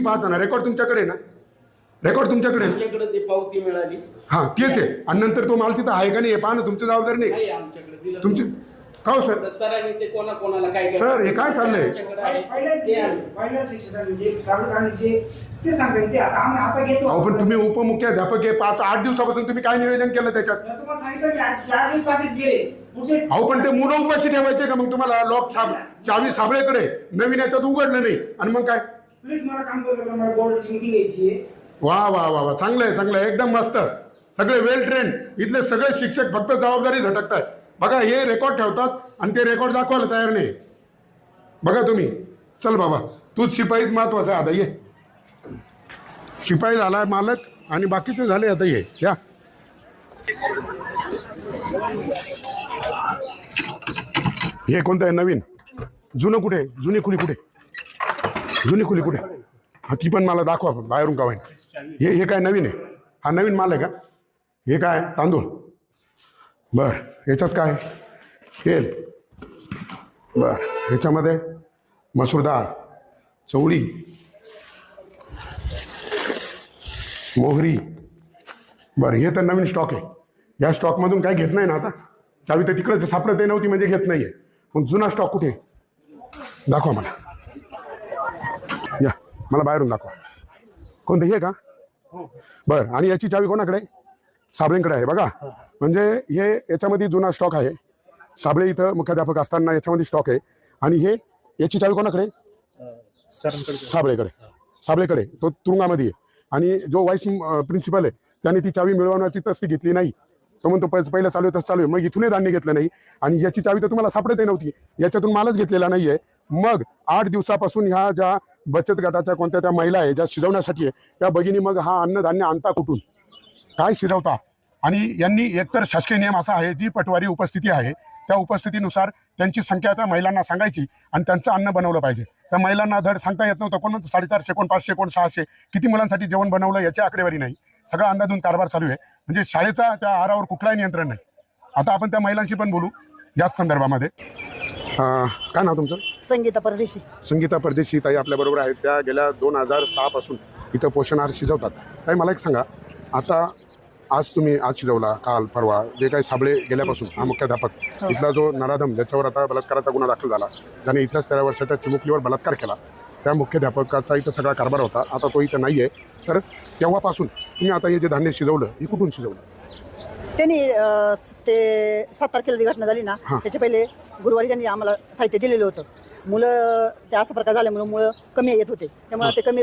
पाहता ना. रेकॉर्ड तुमच्याकडे आहे ना? रेकॉर्ड तुमच्याकडे आहे ना? आमच्याकडे ती पावती मिळाली. हा तेच आहे. आणि नंतर तो माल तिथं आहे का नाही हे पहा ना. तुमची जबाबदारी नाही. नाही आमच्याकडे दिलं तुमची का हो सर? सरांनी ते कोणा कोणाला काय सर, हे काय चाललंय? आमच्याकडे आहे. पहिल्याच ते आहे. पहिल्याच शिक्षकांनी जे सार्वजनिक जे ते सांगतात ते आता आम्ही आता घेतो. अहो पण तुम्ही उपमुख्याध्यापक आहे. पाच आठ दिवसापासून तुम्ही काय नियोजन केलं त्याच्यात? सर, तुम्हाला सांगितलं की आठ- चार दिवस तासेच गेले. पुढचे अहो पण ते मुलं उपाशी ठेवायचे का मग तुम्हाला? लॉक साब चावी साबळेकडे. नवीन याच्यात उघडलं नाही. आणि मग काय? प्लीज मला काम करू मला बोर्डची मिटिंग घ्यायची आहे. वा वा वा वा. चांगलं आहे चांगलं आहे. एकदम मस्त. सगळे वेल ट्रेंड इथले सगळे शिक्षक फक्त जबाबदारी झटकतात बघा हे रेकॉर्ड ठेवतात आणि ते रेकॉर्ड दाखवायला तयार नाही. बघा तुम्ही. चल बाबा. तूच शिपाईत महत्त्वाचा आहे. आता ये. शिपाई झाला मालक आणि बाकीचे झाले आता ये. या. हे कोणतं आहे? नवीन. जुनं कुठे? जुनी खुली कुठे? जुनी खुली कुठे? हा ती पण मला दाखवा बाहेरून का हे हे काय नवीन आहे? हा नवीन माल आहे का? हे काय? तांदूळ. बर याच्यात काय? तेल. बर ह्याच्यामध्ये मसूर डाळ चवळी मोहरी. बरं हे तर नवीन स्टॉक आहे. या स्टॉकमधून काय घेत नाही ना आता? चावी तर तिकडंच सापडत नव्हती म्हणजे घेत नाही आहे मग जुना स्टॉक कुठे? आहे? दाखवा मला. या मला बाहेरून दाखवा. कोणतं हे का? बर आणि याची चावी कोणाकडे? आहे? साबळेंकडे आहे बघा. म्हणजे हे याच्यामध्ये जुना स्टॉक आहे. साबळे इथं मुख्याध्यापक असताना याच्यामध्ये स्टॉक आहे. आणि हे याची चावी कोणाकडे? आहे? साबळेकडे. साबळेकडे तो तुरुंगामध्ये आहे. आणि जो व्हाईस प्रिन्सिपल आहे त्याने ती चावी मिळवण्याची तसली घेतली नाही. तो म्हणतो पहि- पहिलं चालू आहे तसं चालू आहे. मग इथूनही धान्य घेतलं नाही. आणि याची चावी तर तुम्हाला सापडतही नव्हती. याच्यातून मालच घेतलेला नाहीये. मग आठ दिवसापासून ह्या ज्या बचत गटाच्या कोणत्या त्या महिला आहे ज्या शिजवण्यासाठी आहे त्या भगिनी मग हा अन्नधान्य आणता कुठून? काय शिजवता? आणि यांनी एकतर शासकीय नियम असा आहे जी पटवारी उपस्थिती आहे त्या उपस्थितीनुसार त्यांची संख्या त्या महिलांना सांगायची आणि त्यांचं अन्न बनवलं पाहिजे. त्या महिलांना धड सांगता येत नव्हतं कोण साडेचारशे कोण पाचशे कोण सहाशे किती मुलांसाठी जेवण बनवलं याची आकडेवारी नाही. सगळा अंदाजून कारभार चालू आहे. म्हणजे शाळेचा त्या आहारावर कुठलाही नियंत्रण नाही. आता आपण त्या महिलांशी पण बोलू याच संदर्भामध्ये. अं, काय नाव तुमचं? संगीता परदेशी. संगीता परदेशी ताई आपल्याबरोबर आहेत. त्या गेल्या दोन हजार सहापासून इथं पोषण आहार शिजवतात. ताई मला एक सांगा. आता आज तुम्ही आज शिजवला काल परवा जे काही साबळे गेल्यापासून हा मुख्याध्यापक इथला जो नराधम ज्याच्यावर आता बलात्काराचा गुन्हा दाखल झाला ज्याने इथल्याच तेरा वर्षाच्या चिमुकलीवर बलात्कार केला त्या मुख्याध्यापकाचा इथं सगळा कारभार होता. आता तो इथं नाही आहे तर तेव्हापासून तुम्ही आता हे जे धान्य शिजवलं हे कुठून शिजवलं? त्यांनी अं, ते सात तारखेला जी घटना झाली ना हा. त्याच्या पहिले गुरुवारी त्यांनी आम्हाला साहित्य दिलेलं होतं. मुलं ते असा प्रकार झाल्यामुळे मुलं कमी येत होते. त्यामुळे ते कमी